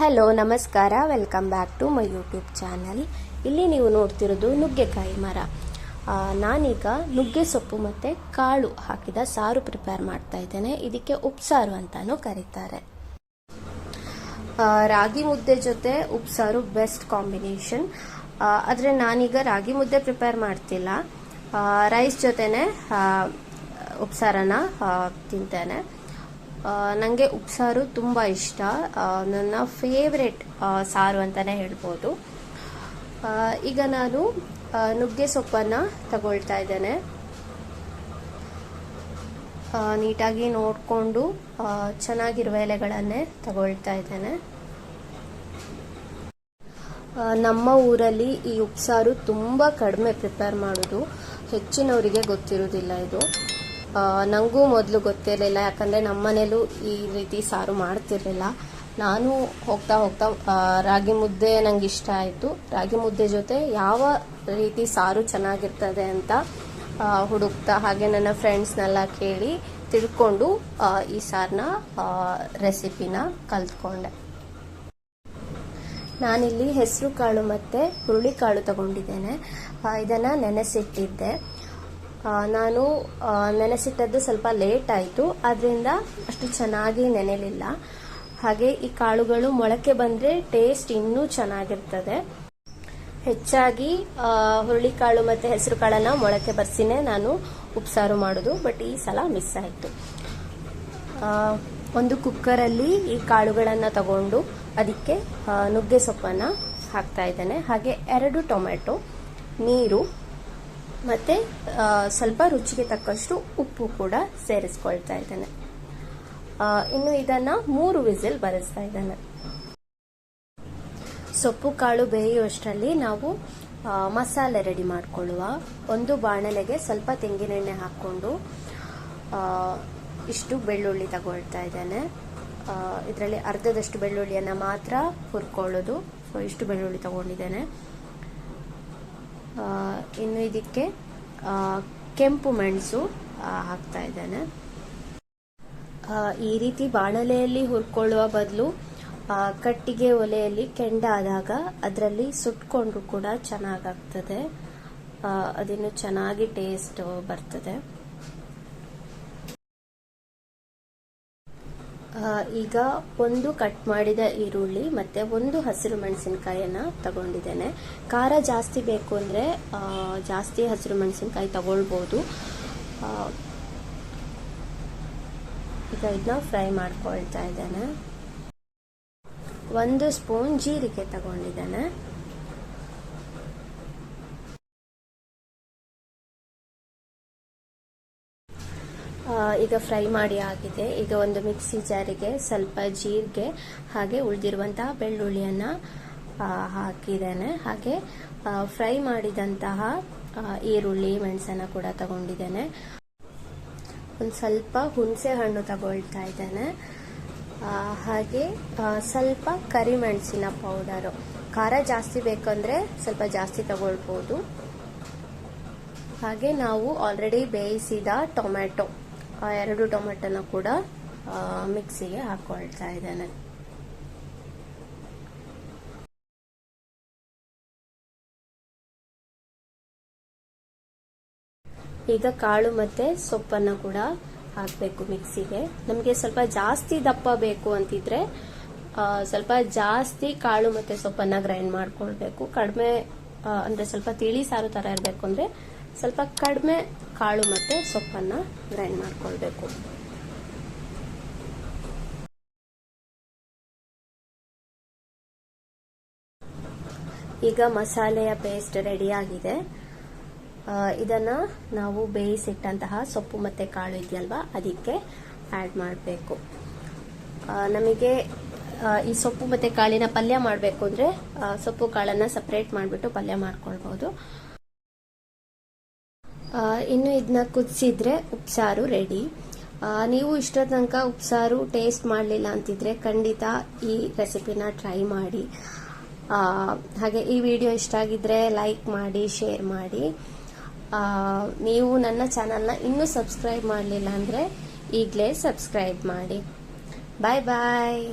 Hello, ನಮಸ್ಕಾರ. Welcome back to my YouTube channel ಇಲ್ಲಿ ನೀವು ನೋಡ್ತಿರೋದು ನುಗ್ಗೆಕಾಯಿ ಮರ. ನಾನೀಗ ನುಗ್ಗೆ ಸೊಪ್ಪು ಮತ್ತು ಕಾಳು ಹಾಕಿದ ಸಾರು ಪ್ರಿಪೇರ್ ಮಾಡ್ತಾ ಇದ್ದೇನೆ. ಇದಕ್ಕೆ ಉಪ್ಸಾರು ಅಂತಲೂ ಕರೀತಾರೆ. ರಾಗಿ ಮುದ್ದೆ ಜೊತೆ ಉಪ್ಸಾರು ಬೆಸ್ಟ್ ಕಾಂಬಿನೇಷನ್ ಆದರೆ ನಾನೀಗ ರಾಗಿ ಮುದ್ದೆ ಪ್ರಿಪೇರ್ ಮಾಡ್ತಿಲ್ಲ. ರೈಸ್ ಜೊತೆನೆ ಉಪ್ಸಾರನ ತಿಂತೇನೆ. ನನಗೆ ಉಪ್ಸಾರು ತುಂಬ ಇಷ್ಟ. ನನ್ನ ಫೇವ್ರೆಟ್ ಸಾರು ಅಂತಲೇ ಹೇಳ್ಬೋದು. ಈಗ ನಾನು ನುಗ್ಗೆ ಸೊಪ್ಪನ್ನು ತಗೊಳ್ತಾ ಇದ್ದೇನೆ. ನೀಟಾಗಿ ನೋಡಿಕೊಂಡು ಚೆನ್ನಾಗಿರುವ ಎಲೆಗಳನ್ನೇ ತಗೊಳ್ತಾ ಇದ್ದೇನೆ. ನಮ್ಮ ಊರಲ್ಲಿ ಈ ಉಪ್ಸಾರು ತುಂಬ ಕಡಿಮೆ ಪ್ರಿಪೇರ್ ಮಾಡೋದು. ಹೆಚ್ಚಿನವರಿಗೆ ಗೊತ್ತಿರೋದಿಲ್ಲ ಇದು. ನನಗೂ ಮೊದಲು ಗೊತ್ತಿರಲಿಲ್ಲ, ಯಾಕಂದರೆ ನಮ್ಮನೇಲೂ ಈ ರೀತಿ ಸಾರು ಮಾಡ್ತಿರಲಿಲ್ಲ. ನಾನು ಹೋಗ್ತಾ ಹೋಗ್ತಾ ರಾಗಿ ಮುದ್ದೆ ನಂಗೆ ಇಷ್ಟ ಆಯಿತು. ರಾಗಿ ಮುದ್ದೆ ಜೊತೆ ಯಾವ ರೀತಿ ಸಾರು ಚೆನ್ನಾಗಿರ್ತದೆ ಅಂತ ಹುಡುಕ್ತಾ, ಹಾಗೆ ನನ್ನ ಫ್ರೆಂಡ್ಸ್ನೆಲ್ಲ ಕೇಳಿ ತಿಳ್ಕೊಂಡು ಈ ಸಾರನ್ನ ರೆಸಿಪಿನ ಕಲ್ತ್ಕೊಂಡೆ. ನಾನಿಲ್ಲಿ ಹೆಸರು ಕಾಳು ಮತ್ತು ಹುರುಳಿಕಾಳು ತಗೊಂಡಿದ್ದೇನೆ. ಇದನ್ನು ನೆನೆಸಿಟ್ಟಿದ್ದೆ. ನಾನು ನೆನೆಸಿಟ್ಟದ್ದು ಸ್ವಲ್ಪ ಲೇಟ್ ಆಯಿತು. ಅದರಿಂದ ಅಷ್ಟು ಚೆನ್ನಾಗಿ ನೆನೆಲಿಲ್ಲ. ಹಾಗೆ ಈ ಕಾಳುಗಳು ಮೊಳಕೆ ಬಂದರೆ ಟೇಸ್ಟ್ ಇನ್ನೂ ಚೆನ್ನಾಗಿರ್ತದೆ. ಹೆಚ್ಚಾಗಿ ಹುರುಳಿಕಾಳು ಮತ್ತು ಹೆಸರು ಕಾಳನ್ನು ಮೊಳಕೆ ಬರ್ಸಿನೇ ನಾನು ಉಪ್ಸಾರು ಮಾಡೋದು, ಬಟ್ ಈ ಸಲ ಮಿಸ್ ಆಯಿತು. ಒಂದು ಕುಕ್ಕರಲ್ಲಿ ಈ ಕಾಳುಗಳನ್ನು ತಗೊಂಡು ಅದಕ್ಕೆ ನುಗ್ಗೆ ಸೊಪ್ಪನ್ನು ಹಾಕ್ತಾ ಇದ್ದೇನೆ. ಹಾಗೆ ಎರಡು ಟೊಮೆಟೊ, ನೀರು ಮತ್ತು ಸ್ವಲ್ಪ ರುಚಿಗೆ ತಕ್ಕಷ್ಟು ಉಪ್ಪು ಕೂಡ ಸೇರಿಸ್ಕೊಳ್ತಾ ಇದ್ದೇನೆ. ಇನ್ನು ಇದನ್ನು ಮೂರು ವಿಸಿಲ್ ಬರೆಸ್ತಾ ಇದ್ದೇನೆ. ಸೊಪ್ಪು ಕಾಳು ಬೇಯುವಷ್ಟರಲ್ಲಿ ನಾವು ಮಸಾಲೆ ರೆಡಿ ಮಾಡಿಕೊಳ್ಳುವ. ಒಂದು ಬಾಣಲೆಗೆ ಸ್ವಲ್ಪ ತೆಂಗಿನೆಣ್ಣೆ ಹಾಕ್ಕೊಂಡು ಇಷ್ಟು ಬೆಳ್ಳುಳ್ಳಿ ತಗೊಳ್ತಾ ಇದ್ದೇನೆ. ಇದರಲ್ಲಿ ಅರ್ಧದಷ್ಟು ಬೆಳ್ಳುಳ್ಳಿಯನ್ನು ಮಾತ್ರ ಹುರ್ಕೊಳ್ಳೋದು. ಸೊ ಇಷ್ಟು ಬೆಳ್ಳುಳ್ಳಿ ತಗೊಂಡಿದ್ದೇನೆ. ಇನ್ನು ಇದಕ್ಕೆ ಕೆಂಪು ಮೆಣಸು ಹಾಕ್ತಾ ಇದ್ದೇನೆ. ಈ ರೀತಿ ಬಾಣಲೆಯಲ್ಲಿ ಹುರ್ಕೊಳ್ಳುವ ಬದಲು ಕಟ್ಟಿಗೆ ಒಲೆಯಲ್ಲಿ ಕೆಂಡ ಆದಾಗ ಅದರಲ್ಲಿ ಸುಟ್ಕೊಂಡ್ರು ಕೂಡ ಚೆನ್ನಾಗಾಗ್ತದೆ ಅದಿನ್ನು ಚೆನ್ನಾಗಿ ಟೇಸ್ಟ್ ಬರ್ತದೆ. ಈಗ ಒಂದು ಕಟ್ ಮಾಡಿದ ಈರುಳ್ಳಿ ಮತ್ತೆ ಒಂದು ಹಸಿರು ಮೆಣಸಿನಕಾಯಿಯನ್ನ ತಗೊಂಡಿದ್ದೇನೆ. ಖಾರ ಜಾಸ್ತಿ ಬೇಕು ಅಂದರೆ ಜಾಸ್ತಿ ಹಸಿರು ಮೆಣಸಿನಕಾಯಿ ತಗೊಳ್ಬೋದು. ಈಗ ಇದನ್ನ ಫ್ರೈ ಮಾಡ್ಕೊಳ್ತಾ ಇದ್ದೇನೆ. ಒಂದು ಸ್ಪೂನ್ ಜೀರಿಗೆ ತಗೊಂಡಿದ್ದೇನೆ. ಈಗ ಫ್ರೈ ಮಾಡಿ ಆಗಿದೆ. ಈಗ ಒಂದು ಮಿಕ್ಸಿ ಜಾರಿಗೆ ಸ್ವಲ್ಪ ಜೀರಿಗೆ, ಹಾಗೆ ಉಳಿದಿರುವಂತಹ ಬೆಳ್ಳುಳ್ಳಿಯನ್ನು ಹಾಕಿದ್ದೇನೆ. ಹಾಗೆ ಫ್ರೈ ಮಾಡಿದಂತಹ ಈರುಳ್ಳಿ, ಮೆಣಸನ್ನು ಕೂಡ ತಗೊಂಡಿದ್ದೇನೆ. ಒಂದು ಸ್ವಲ್ಪ ಹುಣಸೆ ಹಣ್ಣು ತಗೊಳ್ತಾ ಇದ್ದೇನೆ. ಹಾಗೆ ಸ್ವಲ್ಪ ಕರಿಮೆಣಸಿನ ಪೌಡರು. ಖಾರ ಜಾಸ್ತಿ ಬೇಕಂದ್ರೆ ಸ್ವಲ್ಪ ಜಾಸ್ತಿ ತಗೊಳ್ಬೋದು. ಹಾಗೆ ನಾವು ಆಲ್ರೆಡಿ ಬೇಯಿಸಿದ ಟೊಮ್ಯಾಟೊ. ಎರಡು ಟೊಮೆಟೊನ ಕೂಡ ಆ, ಮಿಕ್ಸಿಗೆ ಹಾಕೊಳ್ತಾ ಇದ್ದೇನೆ. ಈಗ ಕಾಳು ಮತ್ತೆ ಸೊಪ್ಪನ್ನು ಕೂಡ ಹಾಕಬೇಕು ಮಿಕ್ಸಿಗೆ. ನಮಗೆ ಸ್ವಲ್ಪ ಜಾಸ್ತಿ ದಪ್ಪ ಬೇಕು ಅಂತಿದ್ರೆ ಆ, ಸ್ವಲ್ಪ ಜಾಸ್ತಿ ಕಾಳು ಮತ್ತೆ ಸೊಪ್ಪನ್ನ ಗ್ರೈಂಡ್ ಮಾಡ್ಕೊಳ್ಬೇಕು. ಕಡಿಮೆ ಆ, ಅಂದ್ರೆ ಸ್ವಲ್ಪ ತಿಳಿ ಸಾರು ತರ ಇರಬೇಕು ಅಂದ್ರೆ ಸ್ವಲ್ಪ ಕಡಿಮೆ ಕಾಳು ಮತ್ತೆ ಸೊಪ್ಪನ್ನ ಗ್ರೈಂಡ್ ಮಾಡ್ಕೊಳ್ಬೇಕು. ಈಗ ಮಸಾಲೆಯ ಪೇಸ್ಟ್ ರೆಡಿ ಆಗಿದೆ. ಆ, ಇದನ್ನ ನಾವು ಬೇಯಿಸಿಟ್ಟಂತಹ ಸೊಪ್ಪು ಮತ್ತೆ ಕಾಳು ಇದೆಯಲ್ವಾ ಅದಕ್ಕೆ ಆಡ್ ಮಾಡಬೇಕು. ನಮಗೆ ಈ ಸೊಪ್ಪು ಮತ್ತೆ ಕಾಳಿನ ಪಲ್ಯ ಮಾಡಬೇಕು ಅಂದ್ರೆ ಸೊಪ್ಪು ಕಾಳನ್ನ ಸಪರೇಟ್ ಮಾಡಿಬಿಟ್ಟು ಪಲ್ಯ ಮಾಡ್ಕೊಳ್ಬಹುದು ಆ, ಇನ್ನು ಇದನ್ನ ಕುದಿಸಿದ್ರೆ ಉಪ್ಸಾರು ರೆಡಿ ನೀವು ಇಷ್ಟರ ತನಕ ಉಪ್ಸಾರು ಟೇಸ್ಟ್ ಮಾಡಲಿಲ್ಲ ಅಂತಿದ್ರೆ ಖಂಡಿತ ಈ ರೆಸಿಪಿನ ಟ್ರೈ ಮಾಡಿ. ಹಾಗೆ ಈ ವಿಡಿಯೋ ಇಷ್ಟ ಆಗಿದ್ರೆ ಲೈಕ್ ಮಾಡಿ ಶೇರ್ ಮಾಡಿ. ನೀವು ನನ್ನ ಚಾನಲ್ನ ಇನ್ನೂ ಸಬ್ಸ್ಕ್ರೈಬ್ ಮಾಡಲಿಲ್ಲ ಅಂದರೆ ಈಗಲೇ ಸಬ್ಸ್ಕ್ರೈಬ್ ಮಾಡಿ. ಬಾಯ್ ಬಾಯ್